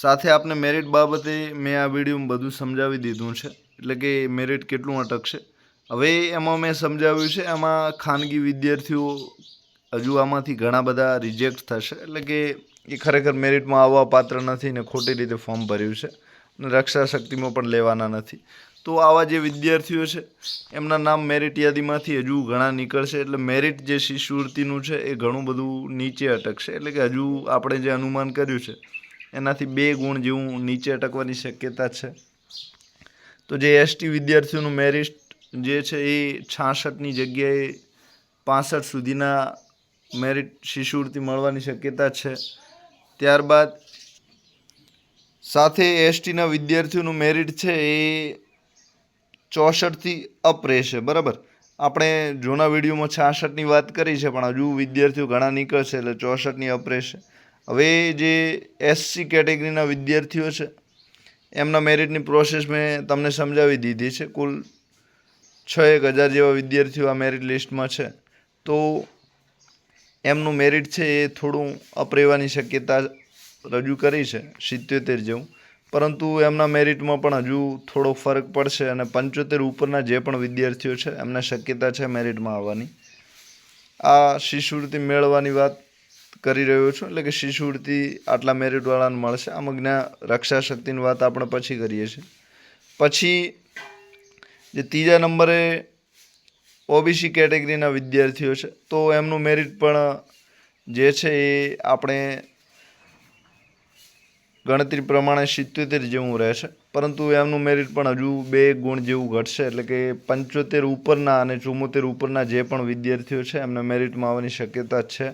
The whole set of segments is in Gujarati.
સાથે આપને મેરિટ બાબતે મેં આ વિડીયોમાં બધું સમજાવી દીધું છે. એટલે કે મેરિટ કેટલું અટકશે? હવે એમાં મેં સમજાવ્યું છે, એમાં ખાનગી વિદ્યાર્થીઓ હજુ આમાંથી ઘણા બધા રિજેક્ટ થશે. એટલે કે એ ખરેખર મેરિટમાં આવવા પાત્ર નથી ને ખોટી રીતે ફોર્મ ભર્યું છે અને રક્ષા શક્તિમાં પણ લેવાના નથી. તો આવા જે વિદ્યાર્થીઓ છે, એમના નામ મેરિટ યાદીમાંથી હજુ ઘણા નીકળશે. એટલે મેરિટ જે શિષ્યવૃત્તિનું છે, એ ઘણું બધું નીચે અટકશે. એટલે કે હજુ આપણે જે અનુમાન કર્યું છે એનાથી બે ગુણ જેવું નીચે અટકવાની શક્યતા છે. તો જે એસટી વિદ્યાર્થીઓનું મેરિટ જે છે એ છાસઠની જગ્યાએ પાસઠ સુધીના મેરિટ શિષ્યવૃત્તિ મળવાની શક્યતા છે. ત્યારબાદ સાથે એસટીના વિદ્યાર્થીઓનું મેરિટ છે એ ચોસઠથી અપ રહેશે, બરાબર? આપણે જૂના વિડીયોમાં છાસઠની વાત કરી છે, પણ હજુ વિદ્યાર્થીઓ ઘણા નીકળશે એટલે ચોસઠની અપ રહેશે. હવે જે એસસી કેટેગરીના વિદ્યાર્થીઓ છે, એમના મેરિટની પ્રોસેસ મેં તમને સમજાવી દીધી છે. કુલ છ એક હજાર જેવા વિદ્યાર્થીઓ આ મેરિટ લિસ્ટમાં છે. તો એમનું મેરિટ છે એ થોડું અપ રહેવાની શક્યતા રજૂ કરી છે, સિત્યોતેર જેવું. પરંતુ એમના મેરિટમાં પણ હજુ થોડો ફરક પડશે અને પંચોતેર ઉપરના જે પણ વિદ્યાર્થીઓ છે, એમને શક્યતા છે મેરિટમાં આવવાની. આ શિષ્યવૃત્તિ મેળવવાની વાત કરી રહ્યો છું. એટલે કે શિષ્યવૃત્તિ આટલા મેરિટવાળાને મળશે. આમાં જ્ઞા રક્ષા શક્તિની વાત આપણે પછી કરીએ છીએ. પછી જે ત્રીજા નંબરે ઓબીસી કેટેગરીના વિદ્યાર્થીઓ છે, તો એમનું મેરિટ પણ જે છે એ આપણે ગણતરી પ્રમાણે સિત્યોતેર જેવું રહેશે પરંતુ એમનું મેરિટ પણ હજુ બે ગુણ જેવું ઘટશે. એટલે કે પંચોતેર ઉપરના અને ચુમ્મોતેર ઉપરના જે પણ વિદ્યાર્થીઓ છે, એમને મેરિટમાં આવવાની શક્યતા છે.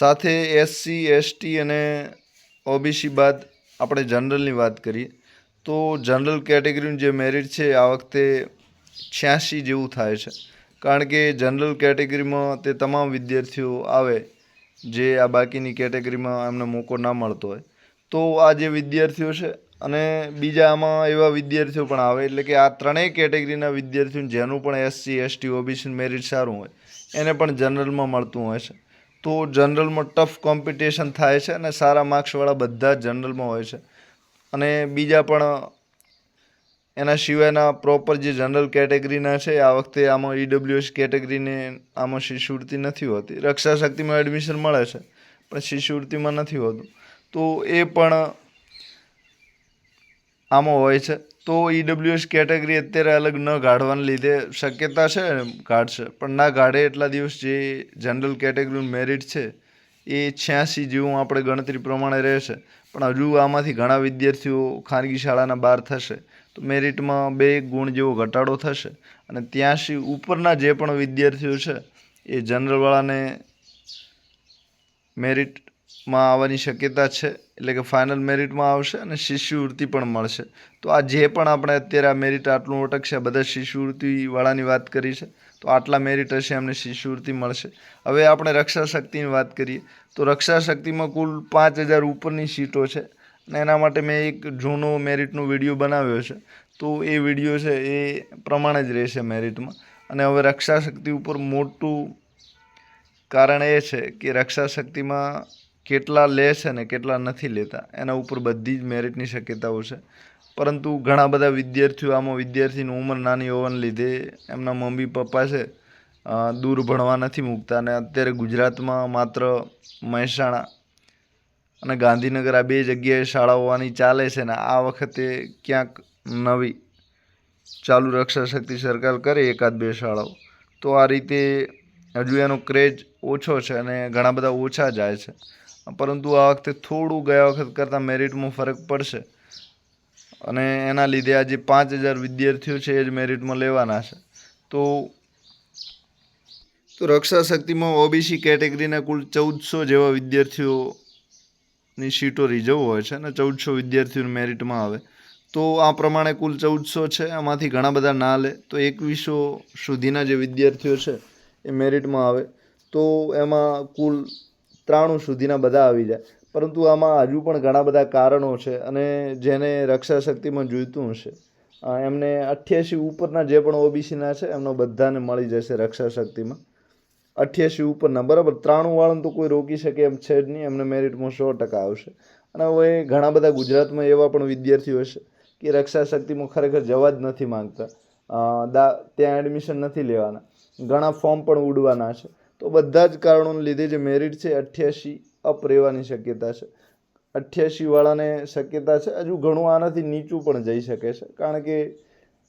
સાથે એસસી એસટી અને ઓબીસી બાદ આપણે જનરલની વાત કરીએ, તો જનરલ કેટેગરીનું જે મેરિટ છે આ વખતે છ્યાસી જેવું થાય છે. કારણ કે જનરલ કેટેગરીમાં તે તમામ વિદ્યાર્થીઓ આવે જે આ બાકીની કેટેગરીમાં એમને મોકો ના મળતો હોય. તો આ જે વિદ્યાર્થીઓ છે અને બીજા આમાં એવા વિદ્યાર્થીઓ પણ આવે, એટલે કે આ ત્રણેય કેટેગરીના વિદ્યાર્થીઓ જેનું પણ એસસી એસટી ઓબીસી મેરિટ સારું હોય, એને પણ જનરલમાં મળતું હોય છે. તો જનરલમાં ટફ કોમ્પિટિશન થાય છે અને સારા માર્ક્સવાળા બધા જ જનરલમાં હોય છે. અને બીજા પણ એના સિવાયના પ્રોપર જે જનરલ કેટેગરીના છે, આ વખતે આમાં ઈડબ્લ્યુએસ કેટેગરીને આમાં શિષ્યવૃત્તિ નથી હોતી. રક્ષા શક્તિમાં એડમિશન મળે છે, પણ શિષ્યવૃત્તિમાં નથી હોતું. તો એ પણ આમાં હોય છે. તો ઈડબ્લ્યુએસ કેટેગરી અત્યારે અલગ ન કાઢવાને લીધે શક્યતા છે કાઢશે પણ ના કાઢે એટલા દિવસ જે જનરલ કેટેગરીનું મેરિટ છે, એ છ્યાસી જેવું આપણે ગણતરી પ્રમાણે રહેશે. પણ હજુ આમાંથી ઘણા વિદ્યાર્થીઓ ખાનગી શાળાના બહાર થશે. તો મેરિટમાં બે ગુણ જેવો ઘટાડો થશે. અને ત્યાંસી ઉપરના જે પણ વિદ્યાર્થીઓ છે, એ જનરલવાળાને મેરિટમાં આવવાની શક્યતા છે, એટલે કે ફાઇનલ મેરિટમાં આવશે અને શિષ્યવૃત્તિ પણ મળશે. તો આ જે પણ આપણે અત્યારે આ મેરિટ આટલું અટકશે બધા શિષ્યવૃત્તિવાળાની વાત કરી છે, તો આટલા મેરિટ હશે, એમને શિષ્યવૃત્તિ મળશે. હવે આપણે રક્ષા શક્તિની વાત કરીએ, તો રક્ષા શક્તિમાં કુલ પાંચ હજાર ઉપરની સીટો છે, અને એના માટે મેં એક જૂનો મેરિટનો વીડિયો બનાવ્યો છે. તો એ વીડિયો છે, એ પ્રમાણે જ રહેશે મેરિટમાં અને હવે રક્ષા શક્તિ ઉપર મોટું કારણ એ છે કે રક્ષા શક્તિમાં કેટલા લે છે ને કેટલા નથી લેતા, એના ઉપર બધી જ મેરિટની શક્યતાઓ છે. પરંતુ ઘણા બધા વિદ્યાર્થીઓ, આમાં વિદ્યાર્થીની ઉંમર નાની હોવાને લીધે એમના મમ્મી પપ્પા છે દૂર ભણવા નથી મૂકતા અને અત્યારે ગુજરાતમાં માત્ર મહેસાણા અને ગાંધીનગર આ બે જગ્યાએ શાળા હોવાની ચાલે છે ને આ વખતે ક્યાંક નવી ચાલુ રક્ષા શક્તિ સરકાર કરે એકાદ બે શાળાઓ, તો આ રીતે હજુ એનો ક્રેઝ ઓછો છે અને ઘણા બધા ઓછા જાય છે. પરંતુ આ વખતે થોડું ગયા વખત કરતાં મેરિટમાં ફરક પડશે. અને એના લીધે આજે પાંચ હજાર વિદ્યાર્થીઓ છે એ જ મેરિટમાં લેવાના છે. તો તો રક્ષા શક્તિમાં ઓબીસી કેટેગરીના કુલ ચૌદસો જેવા વિદ્યાર્થીઓની સીટો રિઝર્વ હોય છે અને ચૌદસો વિદ્યાર્થીઓને મેરિટમાં આવે. તો આ પ્રમાણે કુલ ચૌદસો છે, આમાંથી ઘણા બધા ના લે. તો એકવીસો સુધીના જે વિદ્યાર્થીઓ છે એ મેરિટમાં આવે. તો એમાં કુલ ત્રાણું સુધીના બધા આવી જાય. પરંતુ આમાં હજુ પણ ઘણા બધા કારણો છે અને જેને રક્ષા શક્તિમાં જોઈતું હશે. એમને અઠ્યાસી ઉપરના જે પણ ઓબીસીના છે, એમનો બધાને મળી જશે રક્ષા શક્તિમાં અઠ્યાસી ઉપરના, બરાબર. ત્રાણું વાળાને તો કોઈ રોકી શકે એમ છે જ નહીં, એમને મેરિટમાં સો ટકા આવશે. અને હવે ઘણા બધા ગુજરાતમાં એવા પણ વિદ્યાર્થીઓ છે કે રક્ષા શક્તિમાં ખરેખર જવા જ નથી માંગતા. દા, ત્યાં એડમિશન નથી લેવાના. ઘણા ફોર્મ પણ ઉડવાના છે. તો બધા જ કારણોને લીધે જે મેરિટ છે અઠ્યાસી અપ રહેવાની શક્યતા છે. અઠ્યાસી વાળાને શક્યતા છે, હજુ ઘણું આનાથી નીચું પણ જઈ શકે છે. કારણ કે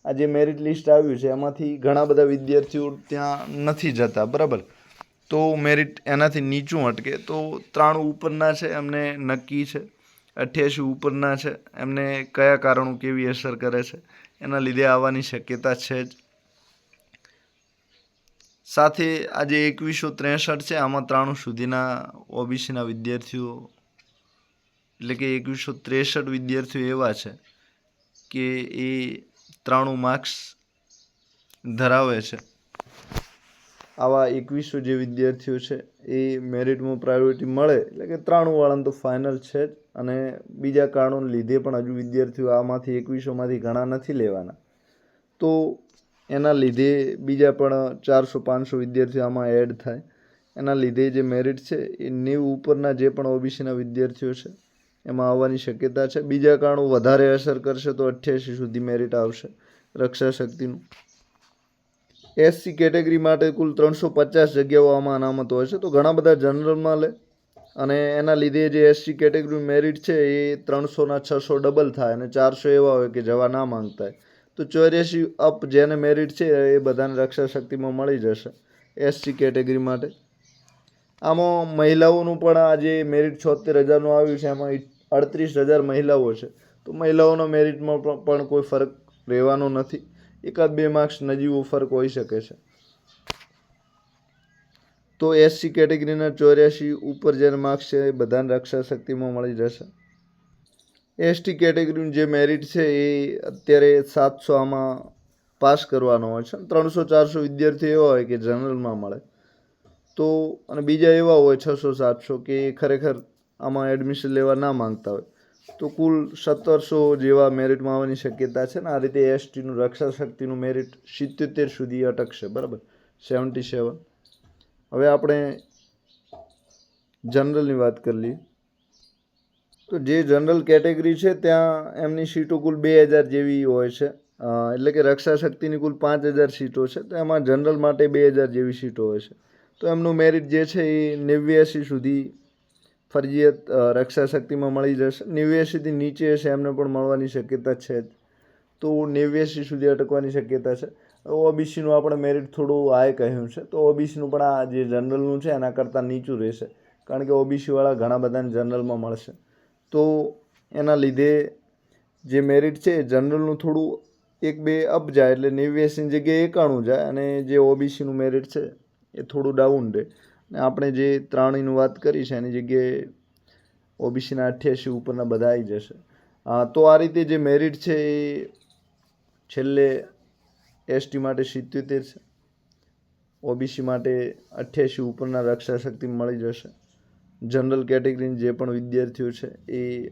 આ જે મેરિટ લિસ્ટ આવ્યું છે, એમાંથી ઘણા બધા વિદ્યાર્થીઓ ત્યાં નથી જતા, બરાબર? તો મેરિટ એનાથી નીચું અટકે. તો ત્રાણું ઉપરના છે, એમને નક્કી છે. અઠ્યાસી ઉપરના છે, એમને કયા કારણો કેવી અસર કરે છે, એના લીધે આવવાની શક્યતા છે જ. સાથે આજે એકવીસો ત્રેસઠ છે. આમાં ત્રાણું સુધીના ઓબીસીના વિદ્યાર્થીઓ, એટલે કે એકવીસો ત્રેસઠ વિદ્યાર્થીઓ એવા છે કે એ ત્રાણું માર્ક્સ ધરાવે છે. આવા એકવીસો જે વિદ્યાર્થીઓ છે, એ મેરિટમાં પ્રાયોરિટી મળે, એટલે કે ત્રાણું વાળાને તો ફાઇનલ છે જ. અને બીજા કારણોને લીધે પણ હજુ વિદ્યાર્થીઓ આમાંથી એકવીસોમાંથી ઘણા નથી લેવાના. તો એના લીધે બીજા પણ ચારસો, પાંચસો વિદ્યાર્થીઓ આમાં એડ થાય. એના લીધે જે મેરિટ છે એ નેવું ઉપરના જે પણ ઓબીસીના વિદ્યાર્થીઓ છે, એમાં આવવાની શક્યતા છે. બીજા કારણો વધારે અસર કરશે તો અઠ્યાસી સુધી મેરિટ આવશે રક્ષા શક્તિનું એસસી કેટેગરી માટે કુલ ત્રણસો પચાસ જગ્યાઓ આમાં અનામત છે. તો ઘણા બધા જનરલમાં લે. અને એના લીધે જે એસસી કેટેગરી મેરિટ છે એ ત્રણસોના છસો ડબલ થાય અને ચારસો એવા હોય કે જવા ના માંગતા હોય. તો ચોર્યાસી અપ જેને મેરિટ છે એ બધાને રક્ષા શક્તિમાં મળી જશે એસસી કેટેગરી માટે. આમાં મહિલાઓનું પણ આ જે મેરિટ છોતેર હજારનું આવ્યું છે એમાં અડત્રીસ હજાર મહિલાઓ છે. તો મહિલાઓનો મેરિટમાં પણ કોઈ ફરક રહેવાનો નથી. એકાદ બે માર્ક્સ નજીવો ફરક હોઈ શકે છે. તો એસસી કેટેગરીના ચોર્યાસી ઉપર જેને માર્ક્સ છે એ બધાને રક્ષા શક્તિમાં મળી જશે. એસટી કેટેગરીનું જે મેરિટ છે એ અત્યારે સાતસો આમાં પાસ કરવાનો હોય છે. ત્રણસો, ચારસો વિદ્યાર્થી એવા હોય કે જનરલમાં મળે. તો અને બીજા એવા હોય છસો, સાતસો કે એ ખરેખર આમાં એડમિશન લેવા ના માંગતા હોય. તો કુલ સત્તરસો જેવા મેરિટમાં આવવાની શક્યતા છે ને આ રીતે એસટીનું રક્ષા શક્તિનું મેરિટ સિત્યોતેર સુધી અટકશે, બરાબર? સેવન્ટી સેવન હવે આપણે જનરલની વાત કરી લઈએ. તો જે જનરલ કેટેગરી છે, ત્યાં એમની સીટો કુલ બે હજાર જેવી હોય છે. એટલે કે રક્ષા શક્તિની કુલ પાંચ હજાર સીટો છે, તો એમાં જનરલ માટે બે હજાર જેવી સીટો હોય છે. તો એમનું મેરિટ જે છે, એ નેવ્યાસી સુધી ફરજિયાત રક્ષા શક્તિમાં મળી જશે. નેવ્યાસીથી નીચે હશે, એમને પણ મળવાની શક્યતા છે જ. તો નેવ્યાસી સુધી અટકવાની શક્યતા છે. ઓબીસીનું આપણે મેરિટ થોડું હાઈ કહ્યું છે, તો ઓબીસીનું પણ આ જે જનરલનું છે, એના કરતાં નીચું રહેશે. કારણ કે ઓબીસીવાળા ઘણા બધાને જનરલમાં મળશે. તો એના લીધે જે મેરિટ છે જનરલનું થોડું એક બે અપ જાય એટલે નેવ્યાસીની જગ્યાએ એકાણું જાય અને જે ઓબીસીનું મેરિટ છે, એ થોડું ડાઉન રહે અને આપણે જે ત્રણેયની વાત કરી છે, એની જગ્યાએ ઓબીસીના અઠ્યાસી ઉપરના બધા આવી જશે. તો આ રીતે જે મેરિટ છે, એ છેલ્લે એસટી માટે સિત્યોતેર છે. ઓબીસી માટે અઠ્યાસી ઉપરના રક્ષા શક્તિ મળી જશે. જનરલ કેટેગરીની જે પણ વિદ્યાર્થીઓ છે, એ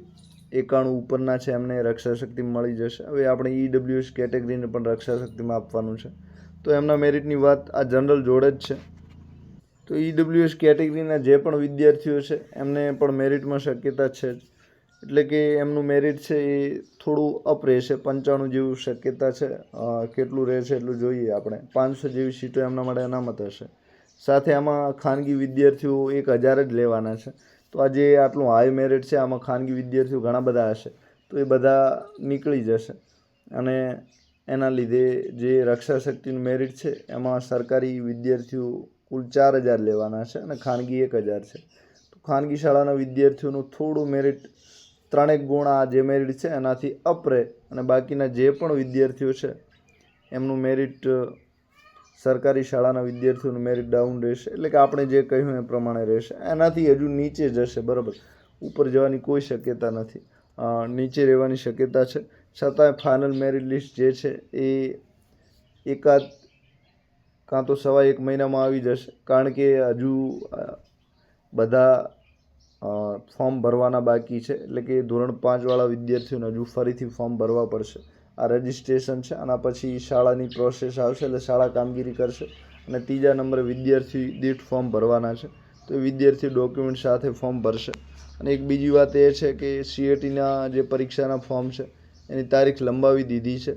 એકાણું ઉપરના છે, એમને રક્ષા શક્તિ મળી જશે. હવે આપણે ઈડબ્લ્યુએસ કેટેગરીને પણ રક્ષા શક્તિમાં આપવાનું છે. તો એમના મેરિટની વાત આ જનરલ જોડે જ છે. તો ઈડબ્લ્યુએસ કેટેગરીના જે પણ વિદ્યાર્થીઓ છે, એમને પણ મેરિટમાં શક્યતા છે જ. એટલે કે એમનું મેરિટ છે એ થોડું અપ રહેશે. પંચાણું જેવું શક્યતા છે. કેટલું રહેશે એટલું જોઈએ આપણે. પાંચસો જેવી સીટો એમના માટે અનામત હશે. સાથે આમાં ખાનગી વિદ્યાર્થીઓ એક હજાર જ લેવાના છે. તો આ જે આટલું હાઈ મેરિટ છે, આમાં ખાનગી વિદ્યાર્થીઓ ઘણા બધા હશે. તો એ બધા નીકળી જશે. અને એના લીધે જે રક્ષા શક્તિનું મેરિટ છે, એમાં સરકારી વિદ્યાર્થીઓ કુલ ચાર હજાર લેવાના છે અને ખાનગી એક હજાર છે. તો ખાનગી શાળાના વિદ્યાર્થીઓનું થોડું મેરિટ ત્રણેક ગુણ આ જે મેરિટ છે, એનાથી અપરે અને બાકીના જે પણ વિદ્યાર્થીઓ છે, એમનું મેરિટ સરકારી શાળાના વિદ્યાર્થીઓનું મેરિટ ડાઉન રહેશે. એટલે કે આપણે જે કહ્યું એ પ્રમાણે રહેશે. એનાથી હજુ નીચે જશે, બરાબર? ઉપર જવાની કોઈ શક્યતા નથી. નીચે રહેવાની શક્યતા છે. છતાંય ફાઇનલ મેરિટ લિસ્ટ જે છે એ એકાદ કાં તો સવા એક મહિનામાં આવી જશે. કારણ કે હજુ બધા ફોર્મ ભરવાના બાકી છે. એટલે કે ધોરણ પાંચવાળા વિદ્યાર્થીઓને હજુ ફરીથી ફોર્મ ભરવા પડશે. આ રજિસ્ટ્રેશન છે આના પછી શાળાની પ્રોસેસ આવશે એટલે શાળા કામગીરી કરશે અને ત્રીજા નંબરે વિદ્યાર્થી દીઠ ફોર્મ ભરવાના છે. તો વિદ્યાર્થી ડોક્યુમેન્ટ સાથે ફોર્મ ભરશે. અને એક બીજી વાત એ છે કે સીએટીના જે પરીક્ષાના ફોર્મ છે, એની તારીખ લંબાવી દીધી છે.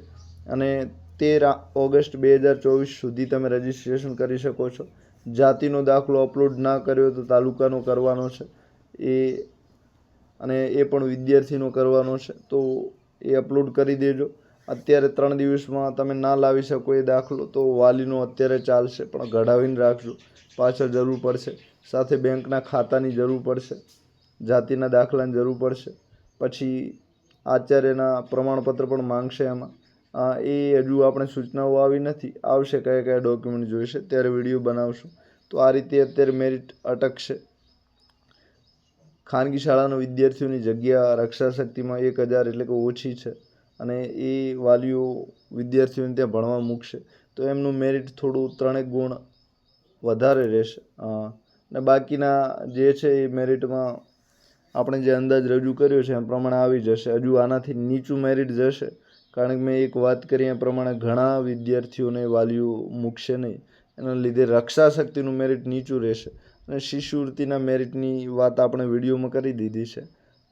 અને તેર ઓગસ્ટ બે હજાર ચોવીસ સુધી તમે રજિસ્ટ્રેશન કરી શકો છો. જાતિનો દાખલો અપલોડ ના કર્યો તો તાલુકાનો કરવાનો છે. એ અને એ પણ વિદ્યાર્થીનો કરવાનો છે. તો એ અપલોડ કરી દેજો. અત્યારે ત્રણ દિવસમાં તમે ના લાવી શકો એ દાખલો, તો વાલીનો અત્યારે ચાલશે, પણ ઘડાવીને રાખજો. પાછળ જરૂર પડશે. સાથે બેંકના ખાતાની જરૂર પડશે. જાતિના દાખલાની જરૂર પડશે. પછી આચાર્યના પ્રમાણપત્ર પણ માંગશે એમાં એ હજુ આપણે સૂચનાઓ આવી નથી. આવશે કયા કયા ડોક્યુમેન્ટ જોઈશે, ત્યારે વીડિયો બનાવશું. તો આ રીતે અત્યારે મેરિટ અટકશે. ખાનગી શાળાના વિદ્યાર્થીઓની જગ્યા રક્ષા શક્તિમાં એક હજાર એટલે કે ઓછી છે. અને એ વાલીઓ વિદ્યાર્થીઓને ત્યાં ભણવા મૂકશે. તો એમનું મેરિટ થોડું ત્રણેક ગુણ વધારે રહેશે. અને બાકીના જે છે એ મેરિટમાં આપણે જે અંદાજ રજૂ કર્યો છે એ પ્રમાણે આવી જશે. હજુ આનાથી નીચું મેરિટ જશે, કારણ કે મેં એક વાત કરી એ પ્રમાણે ઘણા વિદ્યાર્થીઓને વાલીઓ મૂકશે નહીં. એના લીધે રક્ષા શક્તિનું મેરિટ નીચું રહેશે. અને શિષ્યવૃત્તિના મેરિટની વાત આપણે વિડીયોમાં કરી દીધી છે.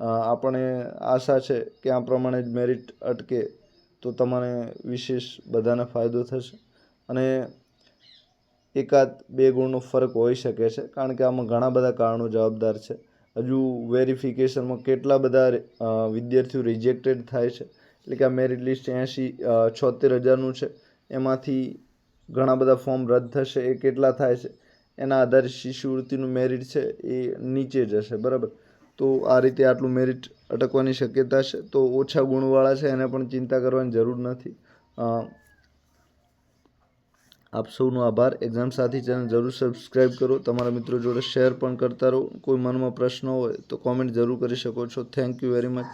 આપણે આશા છે કે આ પ્રમાણે જ મેરિટ અટકે તો તમારે વિશેષ બધાને ફાયદો થશે. અને એકાદ બે ગુણનો ફરક હોઈ શકે છે, કારણ કે આમાં ઘણા બધા કારણો જવાબદાર છે. હજુ વેરિફિકેશનમાં કેટલા બધા વિદ્યાર્થીઓ રિજેક્ટેડ થાય છે. એટલે કે આ મેરિટ લિસ્ટ એંશી છોતેર હજારનું છે. એમાંથી ઘણા બધા ફોર્મ રદ થશે, એ કેટલા થાય છે? એના આધારે શિષ્યવૃત્તિનું મેરિટ છે, એ નીચે જશે, બરાબર? તો આ રીતે આટલું મેરિટ અટકવાની શક્યતા છે. તો ઓછા ગુણવાળા છે, એને પણ ચિંતા કરવાની જરૂર નથી. આપ સૌનો આભાર. એક્ઝામ સાથી ચેનલ જરૂર સબસ્ક્રાઈબ કરો. તમારા મિત્રો જોડે શેર પણ કરતા રહો. કોઈ મનમાં પ્રશ્ન હોય તો કોમેન્ટ જરૂર કરી શકો છો. Thank you very much